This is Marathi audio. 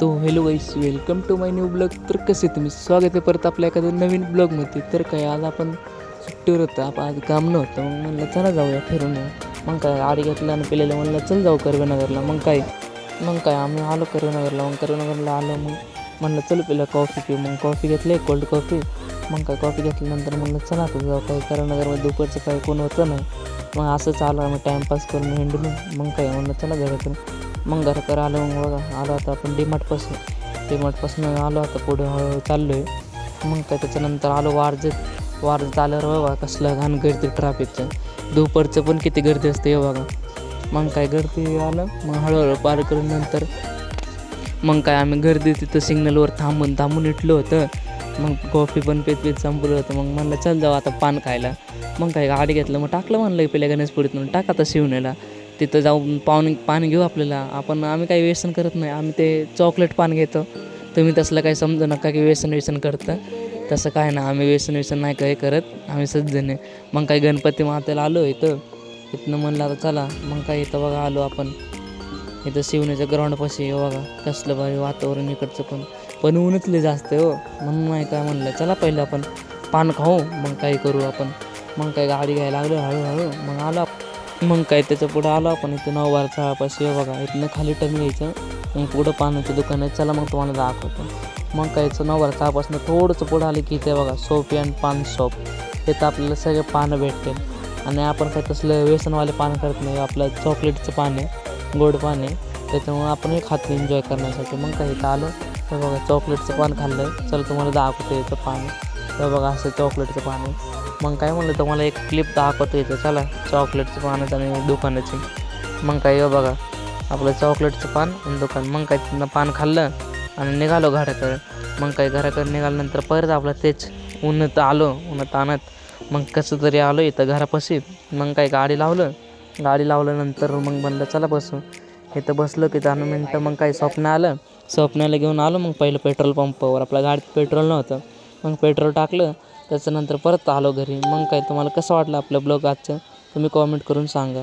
तो hello guys welcome to my new blog तर कसे तुम्ही? स्वागत आहे परत आपल्या एखाद्या नवीन ब्लॉगमध्ये तर काय आज आपण सुट्टीवर होतं आपण आज काम नव्हतं. मग म्हणलं चला जाऊया फिरून. मग काय आडी घेतलं आणि पिलेलं म्हणलं चल जाऊ कर्वेनगरला. मग काय? मग काय आम्ही आलो कर्वेनगरला. मग कर्वेनगरला आलो मग म्हणलं चल पिलं कॉफी पिऊ. मग कॉफी घेतली कोल्ड कॉफी मग काय कॉफी घेतल्यानंतर म्हणलं चला आता जाऊ. काय कर्वेनगरमध्ये दुपारचं काय कोण होतं नाही. मग असंच आलो आम्ही टाईमपास करून हिंडून मग काय म्हणलं चला घरातून मग घराकडे आलो मग बघा आलो आता आपण डीमार्टपासून डीमार्टपासून आलो आता पुढे हळूहळू चाललो आहे मग काय त्याच्यानंतर आलो वारजेत वारजेत आल्यावर बघा कसलं घाण गर्दी ट्रॅफिकचं दुपारचं पण किती गर्दी असते हे बघा. मग काय गर्दी आलं मग हळूहळू पार करून नंतर मग काय आम्ही गर्दी तिथं सिग्नलवर थांबून थांबून इटलो होतं. मग कॉफी पण पेत पेत संपलं होतं. मग म्हणलं चल जाऊ आता पान खायला. मग काय गाडी घेतलं मग टाकलं म्हणलं पहिल्या गणेशपुरीत म्हणून टाका आता शिवण्याला. तिथं जाऊन पाणी पान घेऊ आपल्याला. आपण आम्ही काही व्यसन करत नाही. आम्ही ते चॉकलेट पान घेतो. तुम्ही तसलं काही समजू नका की व्यसन व्यसन करतं. तसं काय ना आम्ही व्यसन व्यसन नाही काही करत. आम्ही सज्जन आहे. मग काही गणपती मातेला आलो इथं. इथनं म्हणलं आता चला. मग काय इथं बघा आलो आपण. इथं शिवण्याच्या ग्राउंडपाशी बघा. कसलं भारी वातावरण इकडचं पण. पण ऊनच लय जास्त हो. म्हणून नाही काय म्हणलं. चला पहिलं आपण पान खाऊ. मग काही करू आपण. मग काय गाडी घ्यायला लागलो. हळूहळू. मग आलो आप- मग काय त्याच्या पुढं आलो आपण इथं नऊवार चहापाशी. हे बघा इथनं खाली टर्न घ्यायचं मग पुढं पानाचं दुकान आहे. चला मग तुम्हाला दाखवतो. मग काय याचं नऊवार चहापासून थोडंसं पुढं आलं की इथे बघा सोप आणि पान शॉप इथं आपल्याला सगळे पानं भेटतील. आणि आपण काय तसलं व्यसनवाले पान करत नाही. आपलं चॉकलेटचं पान आहे गोड पान आहे. त्याच्यामुळे आपण हे खातो एन्जॉय करण्यासाठी. मग काही इथं आलो. तर बघा चॉकलेटचं पान खाल्लं आहे चल तुम्हाला दाखवतो याचं पान. तर बघा असं चॉकलेटचं पान आहे. मग काय म्हणलं तुम्हाला एक क्लिप दाखवतो इथं. चला चॉकलेटचं पानाचं आणि दुकानाची. मग काय येऊ बघा. आपलं चॉकलेटचं पान आणि दुकान. मग काय तिथनं पान खाल्लं आणि निघालो घराकडे. मग काय घराकडे निघाल्यानंतर परत आपलं तेच उन्हात आलो उन्हात आणत. मग कसं तरी आलो इथं घरापाशी. मग काय गाडी लावलं. गाडी लावल्यानंतर मग म्हणलं चला बसू. इथं बसलो की दहा मिनटं मग काय स्वप्न आलं. स्वप्नाला घेऊन आलो. मग पहिलं पेट्रोल पंपावर आपल्या गाडीत पेट्रोल नव्हतं. मग पेट्रोल टाकलं. त्याच्यानंतर परत आलो घरी. मग काय तुम्हाला कसं वाटलं आपलं ब्लॉग आजचं? तुम्ही कॉमेंट करून सांगा.